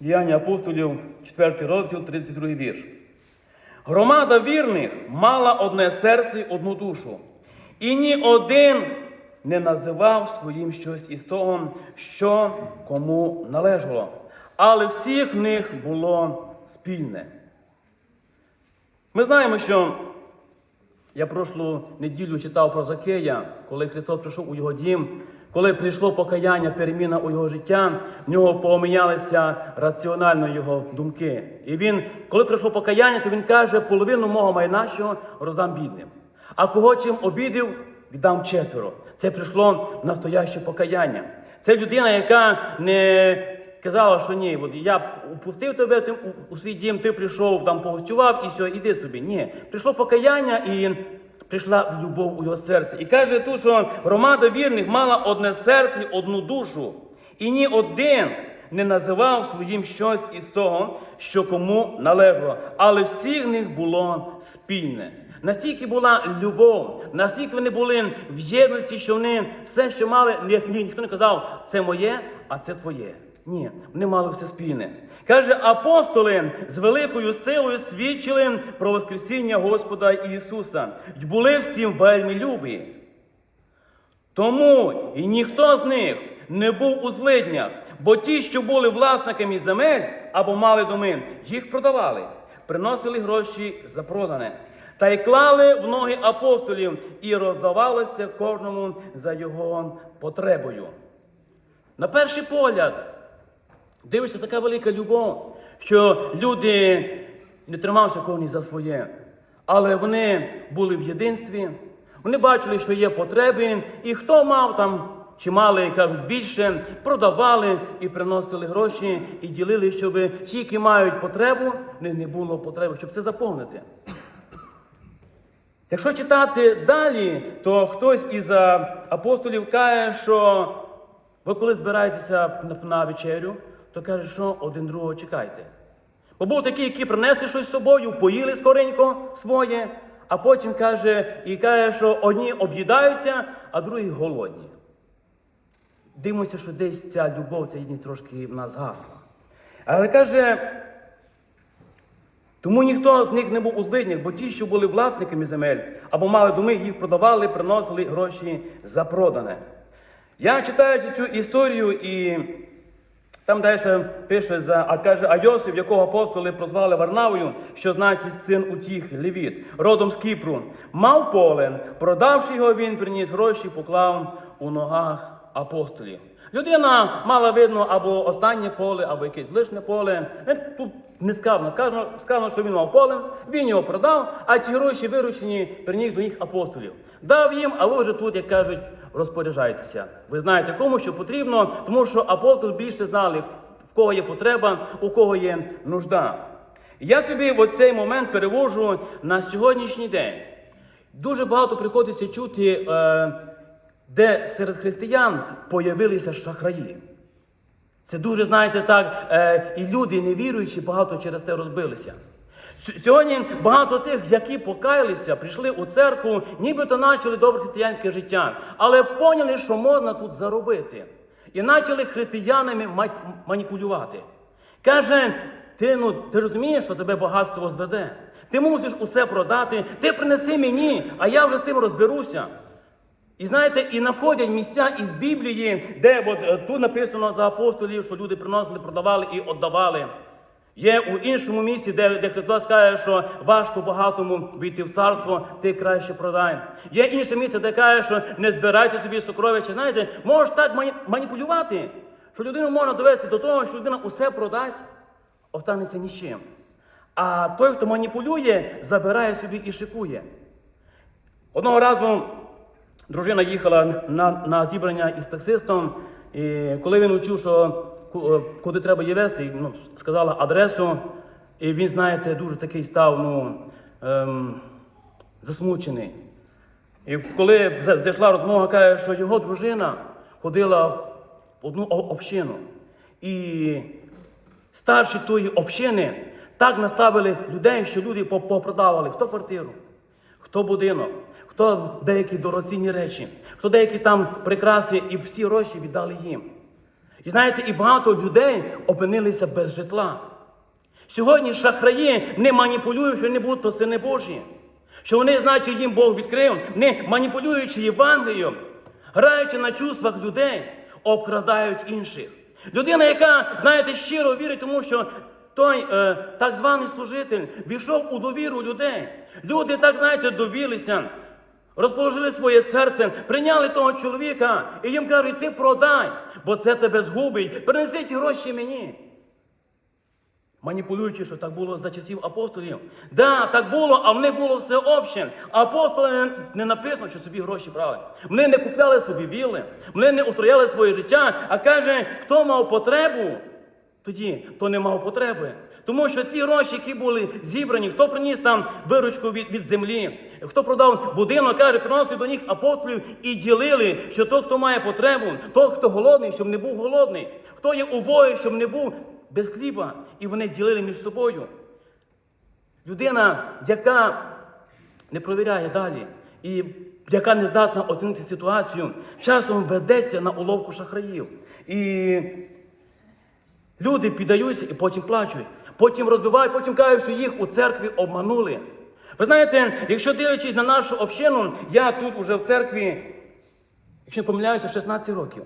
Діяння апостолів, 4 розділ, 32 вірш. Громада вірних мала одне серце й одну душу, і ні один не називав своїм щось із того, що кому належало, але всіх в них було спільне. Ми знаємо, що я прошлу неділю читав про Закея, коли Христос прийшов у його дім, коли прийшло покаяння, переміна у його життя, в нього помінялися раціонально його думки. І він, коли прийшло покаяння, то він каже, половину мого майна, що роздам бідним. А кого чим обідів, віддам четверо. Це прийшло настояще покаяння. Це людина, яка не казала, що ні, от я упустив тебе у, у свій дім, ти прийшов, там погостював і все, іди собі. Ні. Прийшло покаяння і прийшла любов у його серце. І каже тут, що громада вірних мала одне серце, одну душу. І ні один не називав своїм щось із того, що кому належало, але всіх них було спільне. Настільки була любов, настільки вони були в єдності, що вони все, що мали, ні- ніхто не казав, це моє, а це твоє. Ні, вони мали все спільне. Каже, апостоли з великою силою свідчили про Воскресіння Господа Ісуса й були всім вельми любі. Тому і ніхто з них не був у злиднях, бо ті, що були власниками земель або мали доми, їх продавали, приносили гроші за продане, та й клали в ноги апостолів і роздавалося кожному за його потребою. На перший погляд, дивишся, така велика любов, що люди не трималися кожен за своє, але вони були в єдинстві, вони бачили, що є потреби, і хто мав там, чи мали, кажуть, більше, продавали і приносили гроші, і ділили, щоб ті, які мають потребу, не, не було потреби, щоб це заповнити. Якщо читати далі, то хтось із апостолів каже, що ви коли збираєтеся на вечерю, то каже, що один другого чекайте. Бо був такий, які принесли щось з собою, поїли скоренько своє, а потім каже, і каже, що одні об'їдаються, а другі голодні. Дивимося, що десь ця любов, ця єдність трошки в нас гасла. Але каже, тому ніхто з них не був у злиднях, бо ті, що були власниками земель або мали доми, їх продавали, приносили гроші за продане. Я читаючи цю історію, і там далі пише, за, а каже, а Йосиф, якого апостоли прозвали Варнавою, що значить син утіх, Левіт, родом з Кіпру, мав поле, продавши його, він приніс гроші, поклав у ногах апостолів. Людина мала видно або останнє поле, або якесь лишнє поле. Не- Тут не сказано. Сказано, що він мав поле, він його продав, а ті гроші виручені приніс до них апостолів. Дав їм, а ви вже тут, як кажуть, розпоряджайтеся. Ви знаєте кому, що потрібно, тому що апостоли більше знали, в кого є потреба, у кого є нужда. Я собі в цей момент перевожу на сьогоднішній день. Дуже багато приходиться чути, е, де серед християн появилися шахраї. Це дуже, знаєте, так, е, і люди, невіруючі, багато через це розбилися. Сьогодні багато тих, які покаялися, прийшли у церкву, нібито почали добре християнське життя, але поняли, що можна тут заробити. І почали християнами маніпулювати. Каже, ти, ну, ти розумієш, що тебе багатство зведе. Ти мусиш усе продати, ти принеси мені, а я вже з тим розберуся. І знаєте, і знаходять місця із Біблії, де от, е, тут написано за апостолів, що люди приносили, продавали і віддавали. Є у іншому місці, де, де Христос каже, що важко багатому війти в царство, ти краще продай. Є інше місце, де каже, що не збирайте собі сокровища. Знаєте, можеш так маніпулювати, що людину можна довести до того, що людина усе продасть, останеться ні з чим. А той, хто маніпулює, забирає собі і шикує. Одного разу дружина їхала на, на зібрання із таксистом, і коли він почув, що е, куди треба її везти, ну, сказала адресу, і він, знаєте, дуже такий став ну, ем, засмучений. І коли зайшла розмова, каже, що його дружина ходила в одну общину. І старші тої общини так наставили людей, що люди по- попродавали хто квартиру, хто будинок, хто деякі дорогоцінні речі, хто деякі там прикраси, і всі гроші віддали їм. І знаєте, і багато людей опинилися без житла. Сьогодні шахраї не маніпулюють, що не будуть то сини Божі. Що вони, значить, їм Бог відкрив, не маніпулюючи Євангелієм, граючи на чувствах людей, обкрадають інших. Людина, яка, знаєте, щиро вірить, тому що той е, так званий служитель війшов у довіру людей. Люди, так знаєте, довірилися, розположили своє серце, прийняли того чоловіка і їм кажуть, ти продай, бо це тебе згубить, принеси ті гроші мені. Маніпулюючи, що так було за часів апостолів. Да, так було, а в них було все обще. Апостоли не написано, що собі гроші брали. Вони не купляли собі віли, вони не устрояли своє життя, а каже, хто мав потребу, тоді то не мав потреби. Тому що ці гроші, які були зібрані, хто приніс там виручку від, від землі, хто продав будинок, каже, приносили до них апостолів і ділили, що той, хто має потребу, той, хто голодний, щоб не був голодний, хто є убогий, щоб не був без хліба, і вони ділили між собою. Людина, яка не провіряє далі, і яка не здатна оцінити ситуацію, часом ведеться на уловку шахраїв. І люди піддаються і потім плачуть, потім розбивають, потім кажуть, що їх у церкві обманули. Ви знаєте, якщо дивлячись на нашу общину, я тут уже в церкві, якщо не помиляюся, 16 років.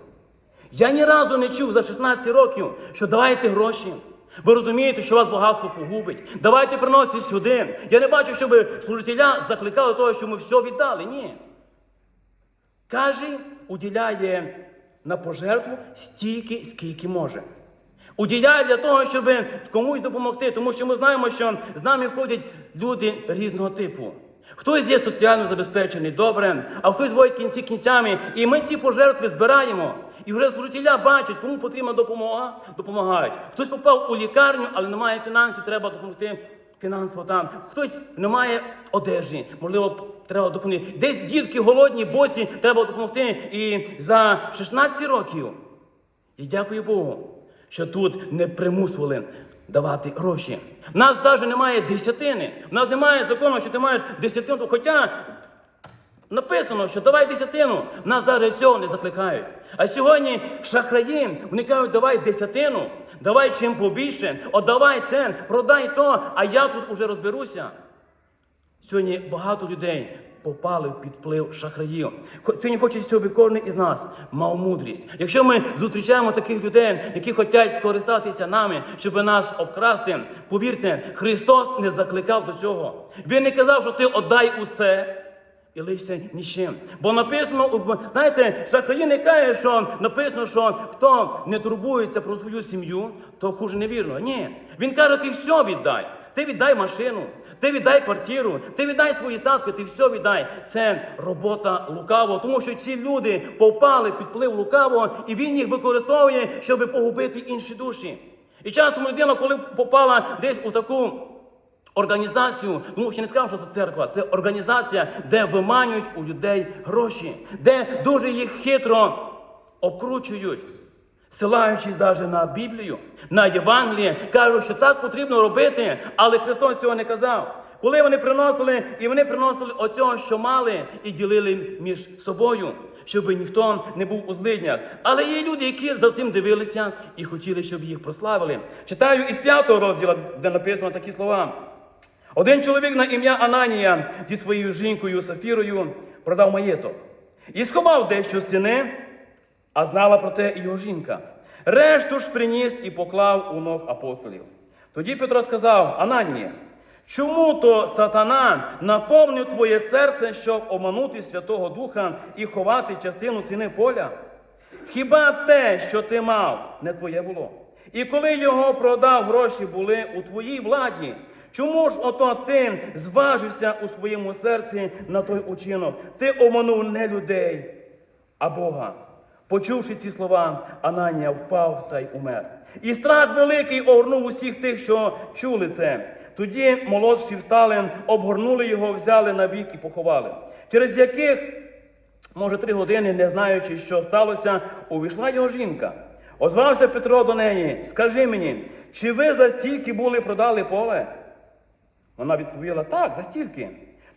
Я ні разу не чув за 16 років, що давайте гроші. Ви розумієте, що вас багатство погубить. Давайте приносите сюди. Я не бачу, щоб служителя закликали того, що ми все віддали. Ні. Каже, уділяє на пожертву стільки, скільки може. Уділяє для того, щоб комусь допомогти, тому що ми знаємо, що з нами ходять люди різного типу. Хтось є соціально забезпечений добре, а хтось воїть кінці кінцями. І ми ці пожертви збираємо. І вже служителя бачать, кому потрібна допомога, допомагають. Хтось попав у лікарню, але немає фінансів, треба допомогти фінансово там. Хтось не має одежі, можливо, треба допомогти. Десь дітки голодні, босі, треба допомогти. І за 16 років. І дякую Богу, що тут не примусували давати гроші. У нас навіть немає десятини. У нас немає закону, що ти маєш десятину. Хоча написано, що давай десятину. Нас навіть цього не закликають. А сьогодні шахраї, вони кажуть, давай десятину, давай чим побільше, отдавай це, продай то, а я тут уже розберуся. Сьогодні багато людей попали під вплив шахраїв. Сьогодні хочуть, щоб кожен із нас мав мудрість. Якщо ми зустрічаємо таких людей, які хочуть скористатися нами, щоб нас обкрасти, повірте, Христос не закликав до цього. Він не казав, що ти отдай усе. І лишся нічим. Бо написано, знаєте, шахраї не каже, що написано, що хто не турбується про свою сім'ю, то хуже невірно. Ні. Він каже, ти все віддай. Ти віддай машину, ти віддай квартиру, ти віддай свої статки, ти все віддай. Це робота лукавого, тому що ці люди попали під вплив лукавого, і він їх використовує, щоб погубити інші душі. І часом людина, коли попала десь у таку Організацію, тому що не сказав, що це церква, це організація, де виманюють у людей гроші, де дуже їх хитро обкручують, силаючись навіть на Біблію, на Євангеліє, кажуть, що так потрібно робити, але Христос цього не казав. Коли вони приносили, і вони приносили оцього, що мали, і ділили між собою, щоб ніхто не був у злиднях. Але є люди, які за цим дивилися і хотіли, щоб їх прославили. Читаю із п'ятого розділу, де написано такі слова. Один чоловік на ім'я Ананія зі своєю жінкою Сафірою продав маєток і сховав дещо з ціни, а знала про те його жінка. Решту ж приніс і поклав у ног апостолів. Тоді Петро сказав: Ананія, чому то сатана наповнив твоє серце, щоб оманути Святого Духа і ховати частину ціни поля? Хіба те, що ти мав, не твоє було? І коли його продав, гроші були у твоїй владі. Чому ж ото ти зважився у своєму серці на той учинок? Ти оманув не людей, а Бога. Почувши ці слова, Ананія впав та й умер. І страх великий огорнув усіх тих, що чули це. Тоді молодші встали, обгорнули його, взяли на бік і поховали. Через яких Може, три години, не знаючи, що сталося, увійшла його жінка. Озвався Петро до неї: Скажи мені, чи ви за стільки були продали поле? Вона відповіла: Так, за стільки.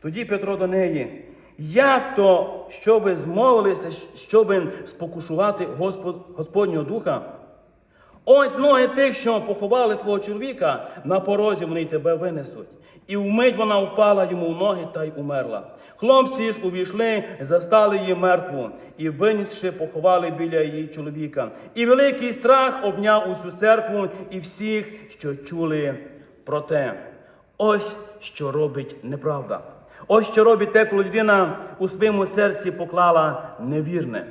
Тоді Петро до неї. Як то, що ви змовилися, щоб спокушувати Господ, Господнього Духа? Ось ноги тих, що поховали твого чоловіка, на порозі вони тебе винесуть. І вмить вона впала йому в ноги та й умерла. Хлопці ж увійшли, застали її мертву, і винісши, поховали біля її чоловіка. І великий страх обняв усю церкву і всіх, що чули про те. Ось що робить неправда. Ось що робить те, коли людина у своєму серці поклала невірне,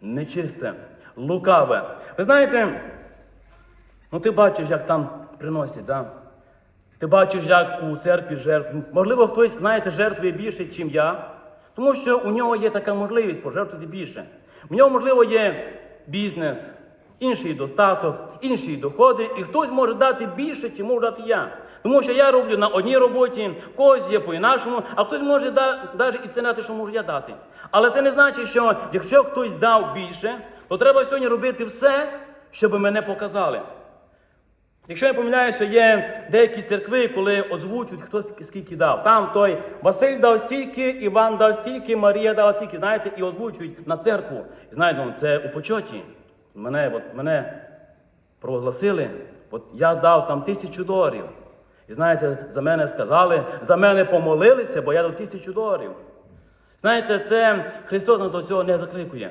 нечисте, лукаве. Ви знаєте, ну ти бачиш, як там приносять, да? Ти бачиш, як у церкві жертв. Можливо, хтось, знаєте, жертвує більше, ніж я, тому що у нього є така можливість пожертвувати більше. У нього, можливо, є бізнес, інший достаток, інші доходи, і хтось може дати більше, чим можу дати я. Тому що я роблю на одній роботі, когось є по-інакшому, а хтось може навіть і це дати, що можу я дати. Але це не значить, що якщо хтось дав більше, то треба сьогодні робити все, щоб мене показали. Якщо я помиляюся, є деякі церкви, коли озвучують, хто скільки дав. Там той Василь дав стільки, Іван дав стільки, Марія дала стільки, знаєте, і озвучують на церкву. І знаєте, ну, це у почоті. Мене, от, мене проголосили, от я дав там тисячу доларів. І знаєте, за мене сказали, за мене помолилися, бо я дав тисячу доларів. Знаєте, це Христос нас до цього не закликує.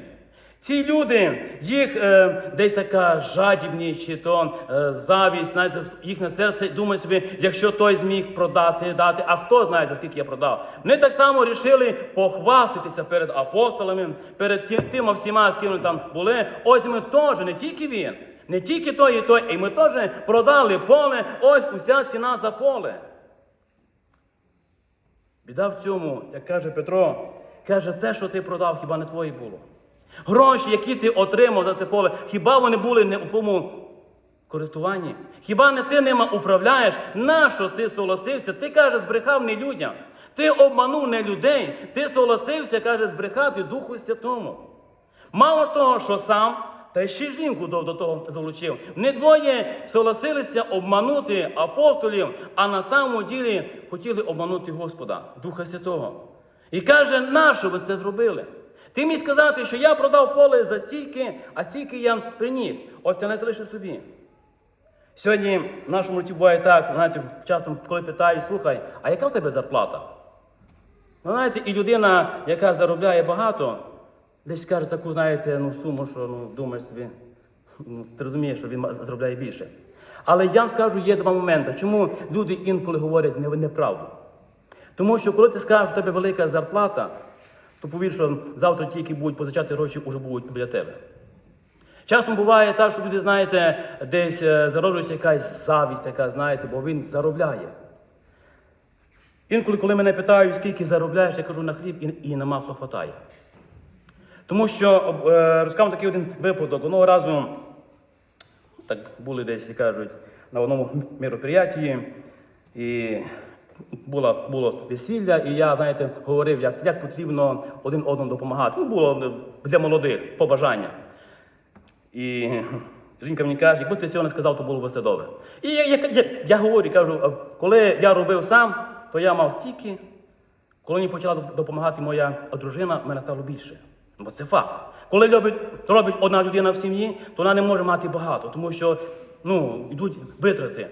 Ці люди, їх е, десь така жадібність чи то е, завість, знаєте, їхнє серце думає собі, якщо той зміг продати, дати, а хто знає, за скільки я продав. Вони так само рішили похвастатися перед апостолами, перед ті- тими всіма, з ким вони там були. Ось ми теж, не тільки він, не тільки той і той, і ми теж продали поле, ось уся ціна за поле. Біда в цьому, як каже Петро, каже, те, що ти продав, хіба не твої було. Гроші, які ти отримав за це поле, хіба вони були не у твоєму користуванні? Хіба не ти ними управляєш? Нащо ти согласився? Ти каже, збрехав не людям. Ти обманув не людей, ти согласився, каже, збрехати Духу Святому. Мало того, що сам, та ще жінку до, до того залучив. Не двоє согласилися обманути апостолів, а на самому ділі хотіли обманути Господа, Духа Святого. І каже, нащо ви це зробили? Ти міг сказати, що я продав поле за стільки, а стільки я приніс. Ось це не залишив собі. Сьогодні в нашому житті буває так, знаєте, часом, коли питають, слухай, а яка в тебе зарплата? Ну, знаєте, і людина, яка заробляє багато, десь скаже таку, знаєте, ну, суму, що ну, думаєш собі, ну, ти розумієш, що він заробляє більше. Але я вам скажу, є два моменти, чому люди інколи говорять не- неправду. Тому що коли ти скажеш, що тебе велика зарплата, то повір, що завтра ті, які будуть позичати гроші, вже будуть біля тебе. Часом буває так, що люди, знаєте, десь е, зароджується якась завість, така, знаєте, бо він заробляє. Інколи, коли мене питають, скільки заробляєш, я кажу, на хліб і на масло хватає. Тому що е, розкажу такий один випадок. Одного разу так були десь, кажуть, на одному мероприятії, і було, було весілля, і я, знаєте, говорив, як, як потрібно один одному допомагати. Ну, було для молодих побажання. І жінка мені каже, якби ти цього не сказав, то було б все добре. І я, я, я, я говорю, кажу, коли я робив сам, то я мав стільки. Коли мені почала допомагати моя дружина, мене стало більше. Бо це факт. Коли робить, робить одна людина в сім'ї, то вона не може мати багато, тому що ну, йдуть витрати.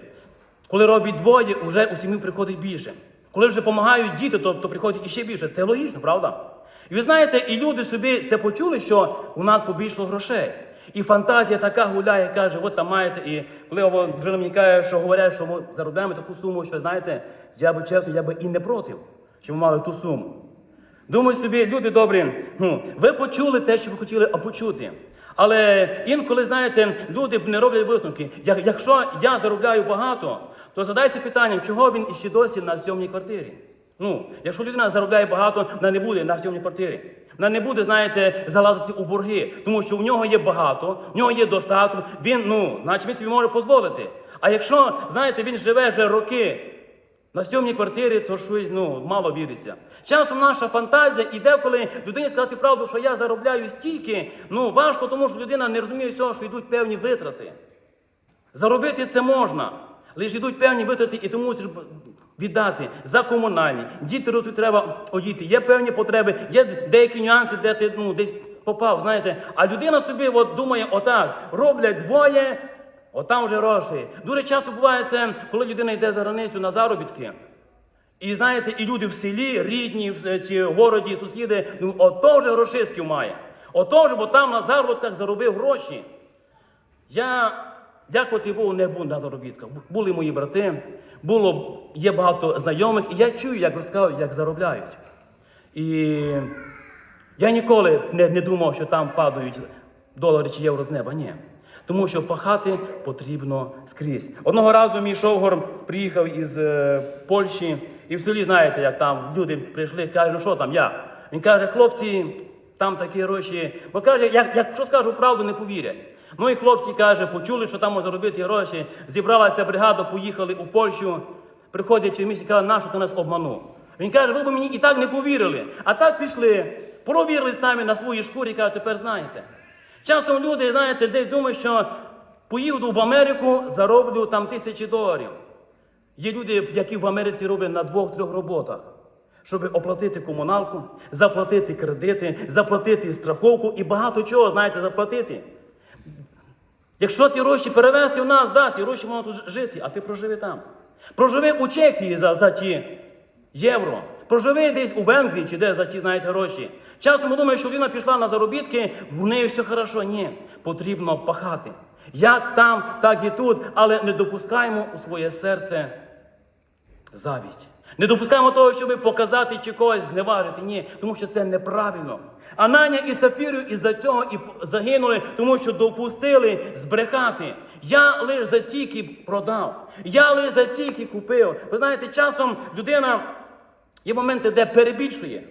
Коли робить двоє, вже у сім'ю приходить більше. Коли вже допомагають діти, то, то приходить іще більше. Це логічно, правда? І ви знаєте, і люди собі це почули, що у нас побільшало грошей. І фантазія така гуляє, каже, от там маєте. І коли дружина мені каже, що говорять, що ми заробляємо таку суму, що знаєте, я би чесно, я би і не проти, що ми мали ту суму. Думаю собі, люди добрі, ну, ви почули те, що ви хотіли почути. Але інколи, знаєте, люди не роблять висновки. Якщо я заробляю багато, то задайся питанням, чого він іще досі на зйомній квартирі. Ну, якщо людина заробляє багато, вона не буде на зйомній квартирі. Вона не буде, знаєте, залазити у борги, тому що в нього є багато, в нього є достаток, він, ну, наче він собі може дозволити. А якщо, знаєте, він живе вже роки на сьомій квартирі, то щось ну, мало віриться. Часом наша фантазія іде, коли людині сказати правду, що я заробляю стільки, ну важко, тому що людина не розуміє всього, що йдуть певні витрати. Заробити це можна, лише йдуть певні витрати, і тому мусиш віддати за комунальні. Діти ростуть, треба одіти. Є певні потреби, є деякі нюанси, де ти ну, десь попав, знаєте. А людина собі от, думає, отак, роблять двоє, От там вже гроші. Дуже часто буває це, коли людина йде за границю на заробітки. І знаєте, і люди в селі, рідні, в- чи в городі, сусіди, ну ото вже грошисків має. Ото вже, бо там на заробітках заробив гроші. Я, дякувати Богу, не був на заробітках. Були мої брати, було, є багато знайомих, і я чую, як розказують, як заробляють. І я ніколи не, не думав, що там падають долари чи євро з неба. Ні. Тому що пахати потрібно скрізь. Одного разу мій шовгор приїхав із е, Польщі, і в селі, знаєте, як там люди прийшли, кажуть, ну що там я? Він каже, хлопці, там такі гроші. Бо каже, як, якщо скажу правду, не повірять. Ну і хлопці каже, почули, що там можна заробити гроші. Зібралася бригада, поїхали у Польщу. Приходять через місяць, каже, нащо ти нас обманув? Він каже, ви б мені і так не повірили. А так пішли, провірили самі на своїй шкурі, каже, тепер знаєте. Часом люди, знаєте, десь думають, що поїду в Америку, зароблю там тисячі доларів. Є люди, які в Америці роблять на двох-трьох роботах, щоб оплатити комуналку, заплатити кредити, заплатити страховку і багато чого, знаєте, заплатити. Якщо ці гроші перевезти в нас, да, ці гроші можна тут жити, а ти проживи там. Проживи у Чехії за, за ті євро. Проживи десь у Венгрії чи де за ті, знаєте, гроші. Часом ми думаємо, що людина пішла на заробітки, в неї все хорошо. Ні, потрібно пахати. Як там, так і тут, але не допускаємо у своє серце завість. Не допускаємо того, щоб показати чи когось зневажити. Ні, тому що це неправильно. Ананя і Сафірію із-за цього і загинули, тому що допустили збрехати. Я лише за стільки продав. Я лише за стільки купив. Ви знаєте, часом людина є моменти, де перебільшує.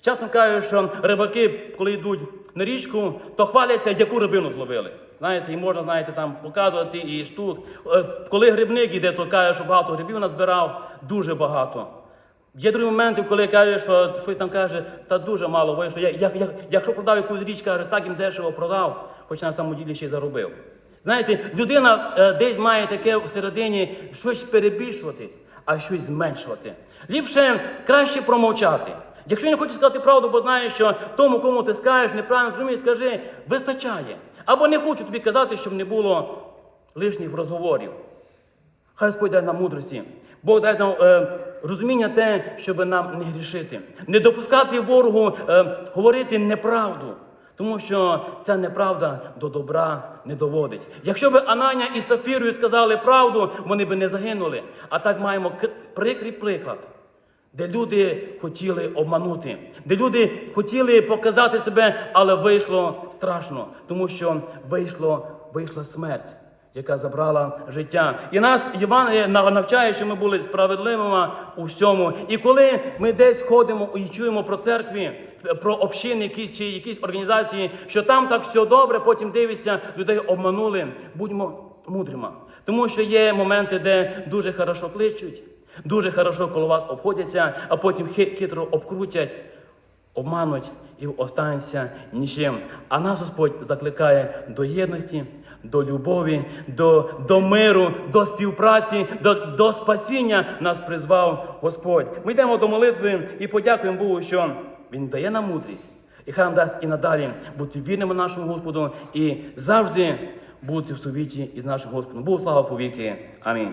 Часом кажуть, що рибаки, коли йдуть на річку, то хваляться, яку рибину зловили. Знаєте, і можна, знаєте, там показувати і штук. Е, Коли грибник іде, то каже, що багато грибів назбирав, дуже багато. Є другі моменти, коли каже, що щось там каже, та дуже мало вийшло. Я, я, я, якщо продав якусь річ, каже, так їм дешево продав, хоч на самом ділі ще й заробив. Знаєте, людина е, десь має таке всередині щось перебільшувати, а щось зменшувати. Ліпше краще промовчати. Якщо не хочеш сказати правду, бо знаєш, що тому, кому ти скажеш, неправильно зрозумієш, скажи, вистачає. Або не хочу тобі казати, щоб не було лишніх розговорів. Хай Господь дасть нам мудрості. Бог дасть нам е, розуміння те, щоб нам не грішити, не допускати ворогу е, говорити неправду, тому що ця неправда до добра не доводить. Якщо б Ананя і Сафірою сказали правду, вони б не загинули. А так маємо прикрий приклад, де люди хотіли обманути, де люди хотіли показати себе, але вийшло страшно, тому що вийшло, вийшла смерть яка забрала життя. І нас Євангеліє нав- навчає, що ми були справедливими у всьому. І коли ми десь ходимо і чуємо про церкві, про общини якісь чи якісь організації, що там так все добре, потім дивишся, людей обманули. Будьмо мудрими. Тому що є моменти, де дуже хорошо кличуть, дуже хорошо коло вас обходяться, а потім хитро обкрутять обмануть і останеться нічим. А нас Господь закликає до єдності, до любові, до, до миру, до співпраці, до, до спасіння нас призвав Господь. Ми йдемо до молитви і подякуємо Богу, що Він дає нам мудрість. І хай нам дасть і надалі бути вірними нашому Господу і завжди бути в совіті із нашим Господом. Богу слава повіки. Амінь.